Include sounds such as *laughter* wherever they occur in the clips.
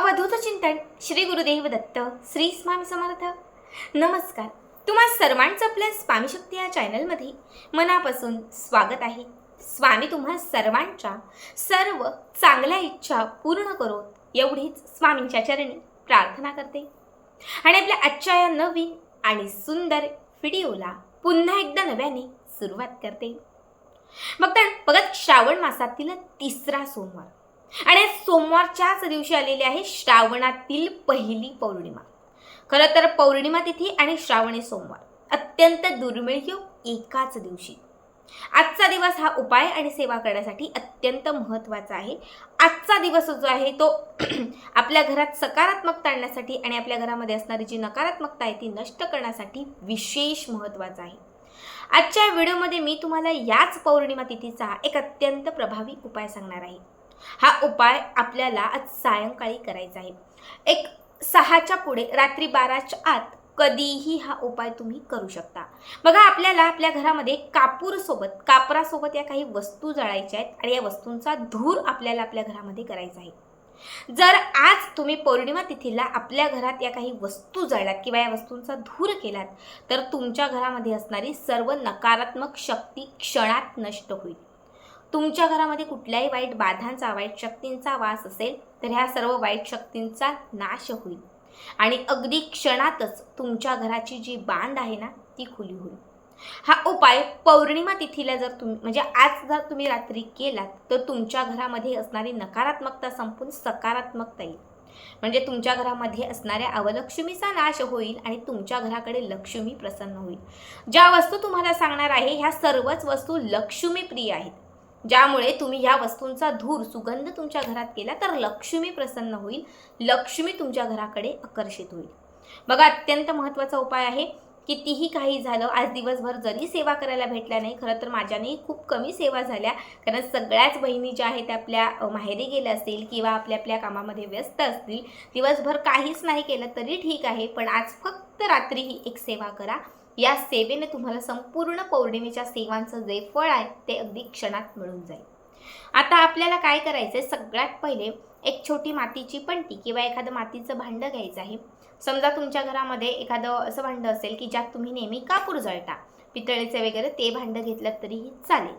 अवधूत चिंतन श्री गुरुदेव दत्त श्री स्वामी समर्थ. नमस्कार. तुम्हा सर्वांचं आपल्या स्वामी शक्ती या चॅनलमध्ये मनापासून स्वागत आहे. स्वामी तुम्हा सर्वांच्या सर्व चांगल्या इच्छा पूर्ण करो एवढीच स्वामींच्या चरणी प्रार्थना करते. आणि आपल्या आजच्या या नवीन आणि सुंदर व्हिडिओला पुन्हा एकदा नव्याने सुरुवात करते. मग तर बघत श्रावण मासातील तिसरा सोमवार. आणि सोमवारच्याच दिवशी आलेली आहे श्रावणातील पहिली पौर्णिमा. खरं तर पौर्णिमा तिथी आणि श्रावणी सोमवार अत्यंत दुर्मिळ योग एकाच दिवशी. आजचा दिवस हा उपाय आणि सेवा करण्यासाठी अत्यंत महत्त्वाचा आहे. आजचा दिवस जो आहे तो *clears throat* आपल्या घरात सकारात्मकता आणण्यासाठी आणि आपल्या घरामध्ये असणारी जी नकारात्मकता आहे ती नष्ट करण्यासाठी विशेष महत्त्वाचा आहे. आजच्या व्हिडिओमध्ये मी तुम्हाला याच पौर्णिमा तिथीचा एक अत्यंत प्रभावी उपाय सांगणार आहे. हा उपाय आपल्याला आज सायंकाळी करायचा आहे. एक सहाच्या पुढे रात्री बाराच्या आत कधीही हा उपाय तुम्ही करू शकता. बघा आपल्याला आपल्या घरामध्ये कापूरसोबत कापरासोबत या काही वस्तू जळायच्या आहेत आणि या वस्तूंचा धूर आपल्याला आपल्या घरामध्ये करायचा आहे. जर आज तुम्ही पौर्णिमा तिथीला आपल्या घरात या काही वस्तू जळलात किंवा या वस्तूंचा धूर केलात तर तुमच्या घरामध्ये असणारी सर्व नकारात्मक शक्ती क्षणात नष्ट होईल. तुमच्या घरामध्ये कुठल्याही वाईट बाधांचा वाईट शक्तींचा वास असेल तर ह्या सर्व वाईट शक्तींचा नाश होईल. आणि अगदी क्षणातच तुमच्या घराची जी बांध आहे ना ती खुली होईल. हा उपाय पौर्णिमा तिथीला जर तुम्ही म्हणजे आज जर तुम्ही रात्री केलात तर तुमच्या घरामध्ये असणारी नकारात्मकता संपून सकारात्मकता येईल. म्हणजे तुमच्या घरामध्ये असणाऱ्या अवलक्ष्मीचा नाश होईल आणि तुमच्या घराकडे लक्ष्मी प्रसन्न होईल. ज्या वस्तू तुम्हाला सांगणार आहे ह्या सर्वच वस्तू लक्ष्मी प्रिय आहेत. ज्यामुळे तुम्ही ह्या वस्तूंचा धूर सुगंध तुमच्या घरात केला तर लक्ष्मी प्रसन्न होईल. लक्ष्मी तुमच्या घराकडे आकर्षित होईल. बघा अत्यंत महत्त्वाचा उपाय आहे. कितीही काही झालं आज दिवसभर जरी सेवा करायला भेटल्या नाही खरं तर माझ्याने खूप कमी सेवा झाल्या. कारण सगळ्याच बहिणी ज्या आहेत त्या आपल्या माहेरी गेल्या असतील किंवा आपल्या आपल्या कामामध्ये व्यस्त असतील. दिवसभर काहीच नाही केलं तरी ठीक आहे पण आज फक्त रात्री ही एक सेवा करा. या सेवेने तुम्हाला संपूर्ण पौर्णिमेच्या सेवांचं जे फळ आहे ते अगदी क्षणात मिळून जाईल. आता आपल्याला काय करायचं आहे सगळ्यात पहिले एक छोटी मातीची पणती किंवा एखादं मातीचं भांडं घ्यायचं आहे. समजा तुमच्या घरामध्ये एखादं असं भांडं असेल की ज्यात तुम्ही नेहमी कापूर जळता पितळेचे वगैरे ते भांडं घेतलं तरीही चालेल.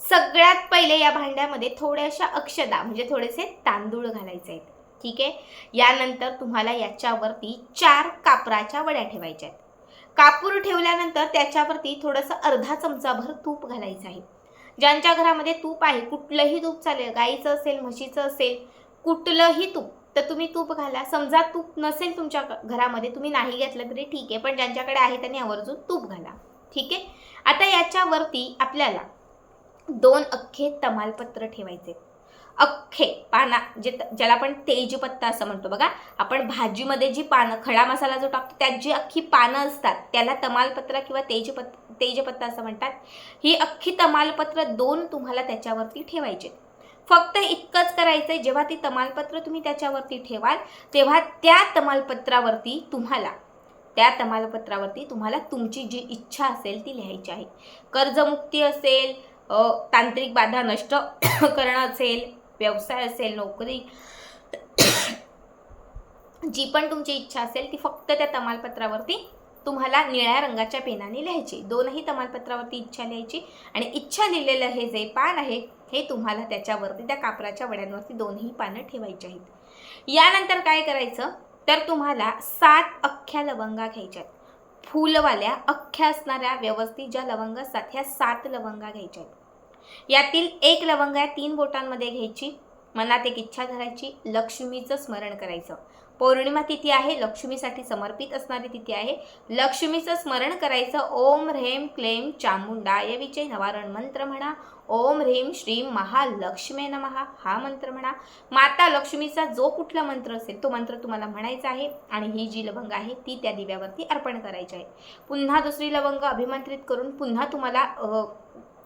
सगळ्यात पहिले या भांड्यामध्ये थोड्याशा अक्षदा म्हणजे थोडेसे तांदूळ घालायचे आहेत. ठीक आहे? यानंतर तुम्हाला याच्यावरती चार कापराच्या वड्या ठेवायच्या आहेत. कापूर ठेवल्यानंतर त्याच्यावरती थोडंसं अर्धा चमचाभर तूप घालायचं आहे. ज्यांच्या घरामध्ये तूप आहे कुठलंही तूप चालेल गाईचं असेल म्हशीचं असेल कुठलंही तूप तर तुम्ही तूप घाला. समजा तूप नसेल तुमच्या घरामध्ये तुम्ही नाही घेतलं तरी ठीक आहे पण ज्यांच्याकडे आहे त्यांनी आवर्जून तूप घाला. ठीक आहे? आता याच्यावरती आपल्याला दोन अख्खे तमालपत्र ठेवायचे. अख्खे पाना जे ज्याला आपण तेजपत्ता असं म्हणतो. बघा आपण भाजीमध्ये जी पानं खडा मसाला जो टाकतो त्यात जी अख्खी पानं असतात त्याला तमालपत्र किंवा तेजपत् तेजपत्ता असं म्हणतात. ही अख्खी तमालपत्र दोन तुम्हाला त्याच्यावरती ठेवायचे. फक्त इतकंच करायचं आहे जेव्हा ती तमालपत्र तुम्ही त्याच्यावरती ठेवाल तेव्हा त्या तमालपत्रावरती तुम्हाला त्या तमालपत्रावरती तुम्हाला तुमची जी इच्छा असेल ती लिहायची आहे. कर्जमुक्ती असेल तांत्रिक बाधा नष्ट *coughs* करणं असेल व्यवसाय असेल नोकरी जी पण तुमची इच्छा असेल ती फक्त त्या तमालपत्रावरती तुम्हाला निळ्या रंगाच्या पेनाने लिहायची. दोनही तमालपत्रावरती इच्छा लिहायची आणि इच्छा लिहिलेलं हे जे पान आहे हे तुम्हाला त्याच्यावरती त्या कापराच्या वड्यांवरती दोनही पानं ठेवायची आहेत. यानंतर काय करायचं? तर तुम्हाला सात अख्ख्या लवंगा घ्यायच्या आहेत. फुलवाल्या अख्ख्या असणाऱ्या व्यवस्थित ज्या लवंग असतात ह्या सात लवंगा घ्यायच्या आहेत. यातील एक लवंग या तीन बोटांमध्ये घ्यायची. मनात एक इच्छा धरायची. लक्ष्मीचं स्मरण करायचं. पौर्णिमा तिथी आहे. लक्ष्मीसाठी समर्पित असणारी तिथी आहे. लक्ष्मीचं स्मरण करायचं. ओम ह्रेम क्लेम चामुंडाय विजय नवारण मंत्र म्हणा. ओम ह्रीम श्रीम महालक्ष्मे नमहा हा मंत्र म्हणा. माता लक्ष्मीचा जो कुठला मंत्र असेल तो मंत्र तुम्हाला म्हणायचा आहे आणि ही जी लवंग आहे ती त्या दिव्यावरती अर्पण करायची आहे. पुन्हा दुसरी लवंग अभिमंत्रित करून पुन्हा तुम्हाला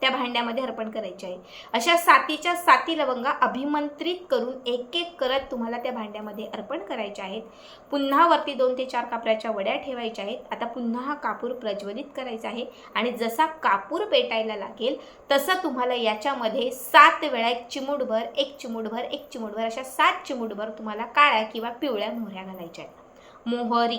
त्या भांड्यामध्ये अर्पण करायचे आहे. अशा सातीच्या साती लवंगा अभिमंत्रित करून एक एक करत तुम्हाला त्या भांड्यामध्ये अर्पण करायच्या आहेत. पुन्हा वरती दोन ते चार कापराच्या वड्या ठेवायच्या आहेत. आता पुन्हा हा कापूर प्रज्वलित करायचा आहे आणि जसा कापूर पेटायला लागेल तसं तुम्हाला याच्यामध्ये सात वेळा एक चिमूटभर एक चिमूटभर एक चिमूटभर अशा सात चिमूटभर तुम्हाला काळ्या किंवा पिवळ्या मोहऱ्या घालायच्या आहेत. मोहरी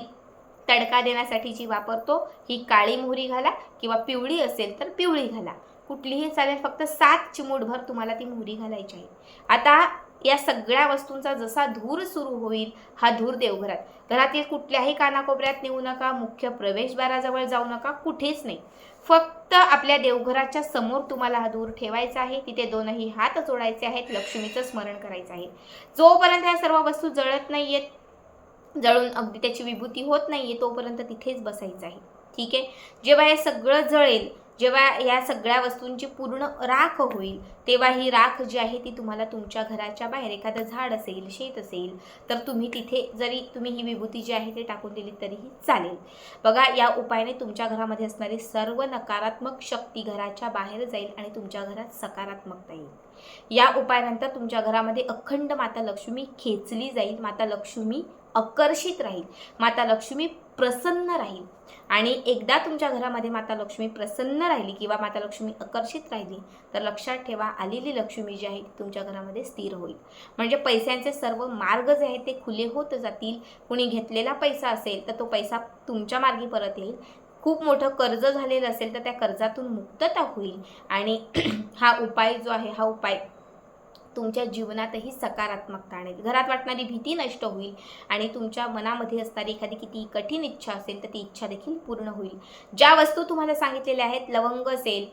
तडका देण्यासाठी जी वापरतो ही काळी मोहरी घाला किंवा पिवळी असेल तर पिवळी घाला. कुठलीही चालेल फक्त सात चिमूटभर तुम्हाला ती मोहरी घालायची आहे. आता या सगळ्या वस्तूंचा जसा धूर सुरू होईल हा धूर देवघरात. घरातील कुठल्याही कानाकोपऱ्यात नेऊ नका मुख्य प्रवेशद्वाराजवळ जाऊ नका कुठेच नाही. फक्त आपल्या देवघराच्या समोर तुम्हाला हा धूर ठेवायचा आहे तिथे दोनही हात जोडायचे आहेत लक्ष्मीचं स्मरण करायचं आहे. जोपर्यंत ह्या सर्व वस्तू जळत नाही आहेत जळून अगदी त्याची विभूती होत नाही आहे तोपर्यंत तिथेच बसायचं आहे. ठीक आहे? जेव्हा हे सगळं जळेल जेव्हा या सगळ्या वस्तूंची पूर्ण राख होईल तेव्हा ही राख जी आहे ती तुम्हाला तुमच्या घराच्या बाहेर एखादं झाड असेल शेत असेल तर तुम्ही तिथे जरी तुम्ही ही विभूती जी आहे ती टाकून दिली तरीही चालेल. बघा या उपायाने तुमच्या घरामध्ये असणारी सर्व नकारात्मक शक्ती घराच्या बाहेर जाईल आणि तुमच्या घरात सकारात्मकता येईल. या उपायानंतर तुमच्या घरामध्ये अखंड माता लक्ष्मी खेचली जाईल माता लक्ष्मी आकर्षित राहील. माता लक्ष्मी प्रसन्न राहील. आणि एकदा तुमच्या घरामध्ये माता लक्ष्मी प्रसन्न राहिली किंवा माता लक्ष्मी आकर्षित राहिली तर लक्षात ठेवा आलेली लक्ष्मी जी आहे तुमच्या घरामध्ये स्थिर होईल. म्हणजे पैशांचे सर्व मार्ग जे आहेत ते खुले होत जातील. कुणी घेतलेला पैसा असेल तर तो पैसा तुमच्या मार्गी परत येईल. खूप मोठं कर्ज झालेलं असेल तर त्या कर्जातून मुक्तता होईल. आणि *clears throat* हा उपाय जो आहे हा उपाय तुमच्या जीवनातही सकारात्मकता आणेल घरात वाटणारी भीती नष्ट होईल आणि तुमच्या मनामध्ये असणारी एखादी किती कठीण इच्छा असेल तर ती इच्छा देखील पूर्ण होईल. ज्या वस्तू तुम्हाला सांगितलेल्या आहेत लवंग असेल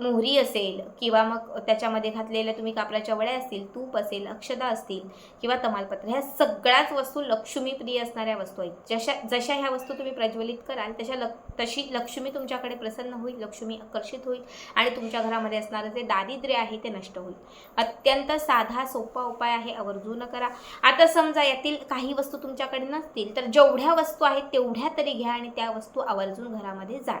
मोहरी असेल किंवा मग त्याच्यामध्ये घातलेल्या तुम्ही कापराच्या वड्या असतील तूप असेल अक्षदा असतील किंवा तमालपत्र ह्या सगळ्याच वस्तू लक्ष्मीप्रिय असणाऱ्या वस्तू आहेत. जशा जशा ह्या वस्तू तुम्ही प्रज्वलित कराल तशा लक तशी लक्ष्मी तुमच्याकडे प्रसन्न होईल लक्ष्मी आकर्षित होईल आणि तुमच्या घरामध्ये असणारं जे दारिद्र्य आहे ते नष्ट होईल. अत्यंत साधा सोपा उपाय आहे आवर्जून करा. आता समजा यातील काही वस्तू तुमच्याकडे नसतील तर जेवढ्या वस्तू आहेत तेवढ्या तरी घ्या आणि त्या वस्तू आवर्जून घरामध्ये जाळ.